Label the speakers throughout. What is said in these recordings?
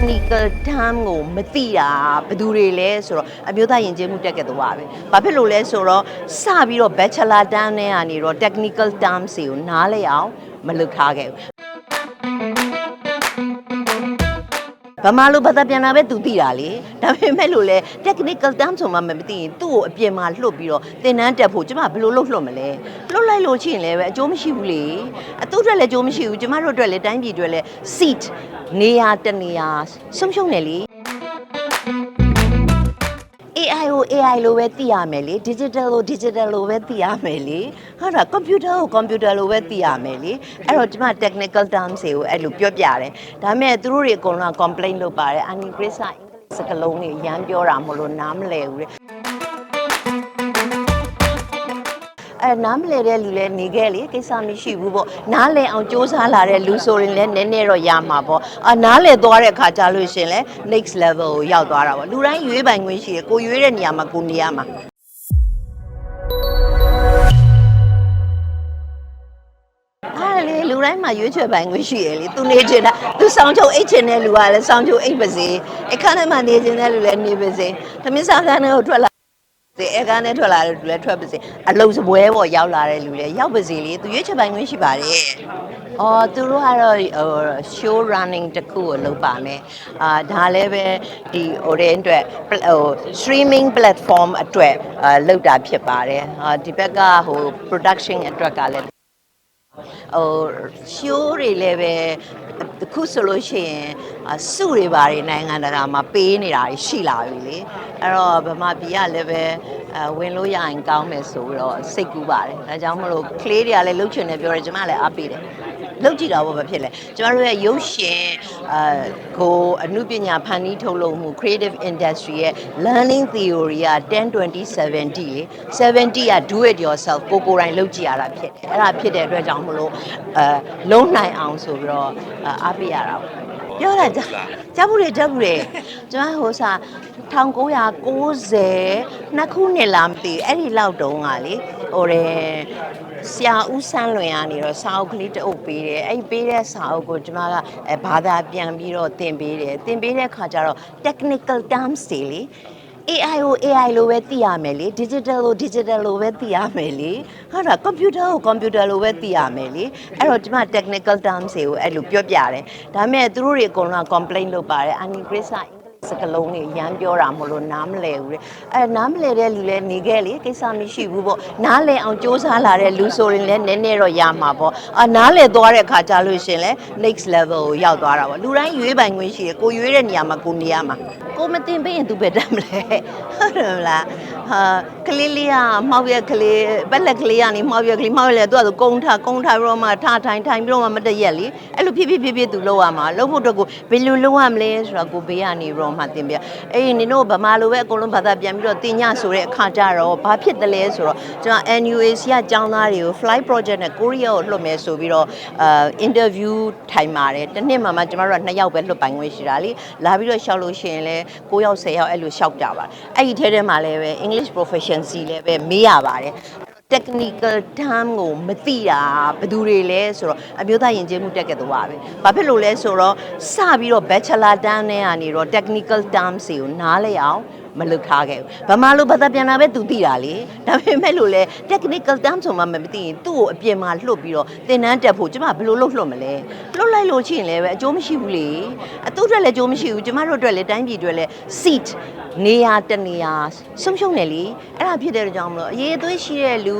Speaker 1: technical term ကိုမသိတာဘယ်သူတွေလဲဆိုတော့အမျိုးသားယဉ်ကျေးမှုတက်ကသွားပဲ။ဘာဖြစ်လို့လဲဆိုတော့စပြီးတော့ bachelor term နဲ့ကနေတော့ technical terms တွေကိုနားလည်အောင်မလုပ်ထားခဲ့ဘူး။ ဗမာလိုဘာသာပြန်တာပဲသူသိတာလေဒါပေမဲ့လို့လေ technical term ဆိုမှမသိရင်သူ့ကိုအပြင်မှာလှုပ်ပြီးတော့သင်တန်းတက်ဖို့ကျမဘယ်လိုလုပ်လှုပ်မလဲလှုပ်လိုက်လို့ချင်းလည်းပဲအကျိုးမရှိဘူးလေအတူအတွက်လည်းအကျိုးမရှိဘူးကျမတို့အတွက်လည်းတိုင်းပြည်အတွက်လည်း seat နေရာတစ်နေရာဆုံးရှုံးတယ်လေ AI ကို AI လိုပဲသိရမယ်လေ digital ကို digital လိုပဲသိရမယ်လေဟုတ်တာ computer ကို computer လိုပဲသိရမယ်လေအဲ့တော့ဒီမှာ technical terms တွေကိုအဲ့လိုပြောပြတယ်ဒါပေမဲ့သူတို့တွေအကုန်လုံးက complain လုပ်ပါတယ် ani grace ကအင်္ဂလိပ်စကားလုံးတွေရမ်းပြောတာမလို့နားမလည်ဘူးတဲ့ အဲနားမလဲတဲ့လူလည်းနေခဲ့လေကိစ္စမရှိဘူးပေါ့နားလဲအောင်စူးစမ်းလာတဲ့လူဆိုရင်လည်းနည်းနည်းတော့ရမှာပေါ့အာနားလဲသွားတဲ့အခါကျလို့ရှရင်လဲ next level ကိုရောက်သွားတာပေါ့လူတိုင်းရွေးပိုင်ခွင့်ရှိတယ်ကိုရွေးတဲ့နေရာမှာကိုနေရမှာအားလေလူတိုင်းမှာရွေးချယ်ပိုင်ခွင့်ရှိရလေသူနေချင်တာသူဆောင်ချုပ်အိတ်ချင်တဲ့လူကလည်းဆောင်ချုပ်အိတ်ပါစေအခန်းထဲမှာနေချင်တဲ့လူလည်းနေပါစေသမင်းစားခန်းထဲကိုထွက်လာဒီ အဲကားနဲ့ထွက်လာတဲ့လူလည်းထွက်ပါစေအလုံးစပွဲပေါ်ရောက်လာတဲ့လူလည်းရောက်ပါစေလေသူရွေးချယ်ပိုင်ခွင့်ရှိပါတယ်။အော်သူတို့ကတော့ဟို show running တခုကိုလုပ်ပါမယ်။အာဒါလည်းပဲဒီဟိုတဲ့အတွက်ဟို streaming platform အတွက်အာလုပ်တာဖြစ်ပါတယ်။အာဒီဘက်ကဟို production အတွက်ကလည်းဟိုရှိုးတွေလည်းပဲတခုဆိုလို့ရှိရင်အစုတွေပါတွေနိုင်ငံတကာမှာပေးနေတာတွေရှိလာပြီလေအဲ့တော့ဗမာပြည်ကလည်းပဲ အဝင်လို့ရရင်ကောင်းမယ်ဆိုပြီးတော့စိတ်ကူးပါတယ်ဒါကြောင့်မလို့ကလေးတွေကလည်းလှုပ်ချင်တယ်ပြောတယ်ကျမလည်းအားပေးတယ်လှုပ်ကြည့်တာပေါ့ဘာဖြစ်လဲကျမတို့ရဲ့ရုပ်ရှင်အဲကိုအမှုပညာဖန်တီးထုတ်လုပ်မှု creative industry ရဲ့ learning theory က10 20 70လေ70က do it yourself ကိုကိုယ်တိုင်လုပ်ကြည့်ရတာဖြစ်တယ်အဲ့ဒါဖြစ်တဲ့အတွက်ကြောင့်မလို့အဲလုံးနိုင်အောင်ဆိုပြီးတော့အဲအားပေးရတာပေါ့ ပြောတာကြာကြားဘူးလေကြားဘူးလေကျွန်မဟိုစား1990နှစ်ခုနှစ်လားမသိဘူးအဲ့ဒီလောက်တုန်းကလေဟိုတယ်ဆရာဦးဆန်းလွင်ကနေတော့စာအုပ်ကလေးတစ်အုပ်ပေးတယ်အဲ့ဒီပေးတဲ့စာအုပ်ကိုကျွန်မကအဲဘာသာပြန်ပြီးတော့သင်ပေးတယ်သင်ပေးတဲ့အခါကျတော့ technical terms တွေလေ AI ကို AI လိုပဲသိရမယ်လေ digital ကို digital လိုပဲသိရမယ်လေဟုတ်တာ computer ကို computer လိုပဲသိရမယ်လေအဲ့တော့ဒီမှာ technical terms တွေကိုအဲ့လိုပြောပြတယ်ဒါပေမဲ့သူတို့တွေအကုန်လုံးက complain လုပ်ပါတယ် ani grace ကအင်္ဂလိပ်စကားလုံးတွေရမ်းပြောတာမလို့နားမလဲဘူးတဲ့အဲနားမလဲတဲ့လူလည်းနေခဲ့လေကိစ္စမရှိဘူးပေါ့နားလဲအောင်စူးစမ်းလာတဲ့လူဆိုရင်လည်းနည်းနည်းတော့ရမှာပေါ့အာနားလဲသွားတဲ့အခါကျလို့ရှရင်လဲ next level ကိုရောက်သွားတာပေါ့လူတိုင်းရွေးပိုင်ခွင့်ရှိတယ်ကိုရွေးတဲ့နေရာမှာကိုနေရမှာကိုမတင်ပေးရင်သူပဲတတ်မလဲဟုတ်တယ်မလားဟာ ကလေးလေးကမှောက်ရက်ကလေးပက်လက်ကလေးကနေမှောက်ရက်ကလေးမှောက်ရက်လေသူကသူကုန်းထားကုန်းထားပြီးတော့မှထားထိုင်ထိုင်ပြီးတော့မှမတည့်ရက်လေအဲ့လိုဖြည်းဖြည်းဖြည်းဖြည်းသူလုပ်ရမှာလုပ်ဖို့အတွက်ကိုဘယ်လိုလုပ်ရမလဲဆိုတော့ကိုဘေးကနေပြီးတော့မှတင်ပြအေးနင်တို့ဗမာလိုပဲအကုန်လုံးဘာသာပြန်ပြီးတော့တင်ညဆိုတဲ့အခါကျတော့ဘာဖြစ်တယ်လဲဆိုတော့ကျွန်တော် NUAC ကကျောင်းသားတွေကို fly project နဲ့ကိုရီးယားကိုလွှတ်မယ်ဆိုပြီးတော့အာ interview ထိုင်ပါတယ်တစ်နှစ်မှမှကျွန်တော်တို့ကနှစ်ယောက်ပဲလွှတ်ပိုင်ခွင့်ရှိတာလေလာပြီးတော့ရှောက်လို့ရှိရင်လည်း9ယောက်10ယောက်အဲ့လိုရှောက်ကြပါတယ်အဲ့ဒီထဲထဲမှာလည်းပဲ English proficiency လည်းပဲမေးရပါတယ် technical term ကိုမသိတာဘယ်သူတွေလဲဆိုတော့အမျိုးသားယဉ်ကျေးမှုတက်ကသွားပဲ။ဘာဖြစ်လို့လဲဆိုတော့စပြီးတော့ bachelor term နဲ့ကနေတော့ technical terms တွေကိုနားလည်အောင်မလုပ်ထားခဲ့ဘူး။ဗမာလိုဘာသာပြန်တာပဲသူသိတာလေ။ဒါပေမဲ့လို့လေ technical term ဆိုမှမသိရင်သူ့ကိုအပြင်မှာလှုပ်ပြီးတော့သင်တန်းတက်ဖို့ကျမဘယ်လိုလုပ်လှုပ်မလဲ။လှုပ်လိုက်လို့ချင်းလည်းပဲအကျိုးမရှိဘူးလေ။အတူအတွက်လည်းအကျိုးမရှိဘူး။ကျမတို့အတွက်လည်းတိုင်းပြည်အတွက်လည်း seat နေရာတစ်နေရာဆုံးရှုံးတယ်လေ။အဲ့ဒါဖြစ်တဲ့အတွက်ကြောင့်မလို့အရေးအသွေးရှိတဲ့လူ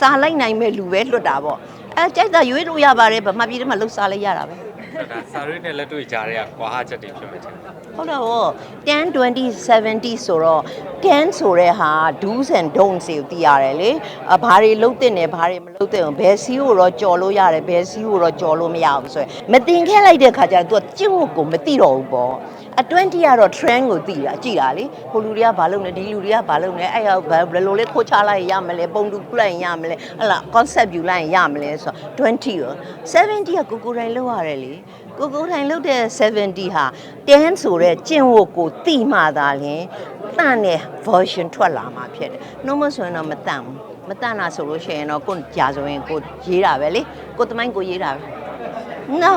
Speaker 1: စားလိုက်နိုင်မဲ့လူပဲလွတ်တာပေါ့။အဲကြိုက်တာရွေးလို့ရပါတယ်ဗမာပြည်ထဲမှာလှုပ်စားလိုက်ရတာပဲ။
Speaker 2: ဒါစာရွေးနဲ့လက်တွေ့ကြားတွေကကွာဟချက်တွေဖြစ်မယ်ချင်တယ်
Speaker 1: ဟုတ်တော့10 20 70ဆိုတော့10ဆိုတဲ့ဟာ do's and don'ts တွေကိုသိရတယ်လေအဘာတွေလုံးတင်တယ်ဘာတွေမလုံးတင်ဘူးဘယ်စီးကိုတော့ကြော်လို့ရတယ်ဘယ်စီးကိုတော့ကြော်လို့မရဘူးဆိုရင်မတင်ခဲ့လိုက်တဲ့ခါကျတော့ तू ကျင့်ဝတ်ကိုမသိတော့ဘူးပေါ့အ20ကတော့ trend ကိုသိတာကြည်တာလေဟိုလူတွေကဘာလုပ်နေဒီလူတွေကဘာလုပ်နေအဲ့ဟောဘယ်လိုလဲခိုးချလိုက်ရမလဲပုံတူပြလိုက်ရမလဲဟလာ concept ယူလိုက်ရမလဲဆိုတော့20ရော70ကကိုကိုတိုင်းလောက်ရတယ်လေကိုကိုထိုင်လုပ်တဲ့70ဟာ10ဆိုတဲ့ကျင့်ဝတ်ကိုတိမှသာလျှင်တန့်တဲ့ version ထွက်လာမှာဖြစ်တယ်။နှုံးမဆိုရင်တော့မတန့်ဘူး။မတန့်တာဆိုလို့ရှိရင်တော့ကိုကြာဆိုရင်ကိုရေးတာပဲလေ။ကိုသမိုင်းကိုရေးတာပဲ။ No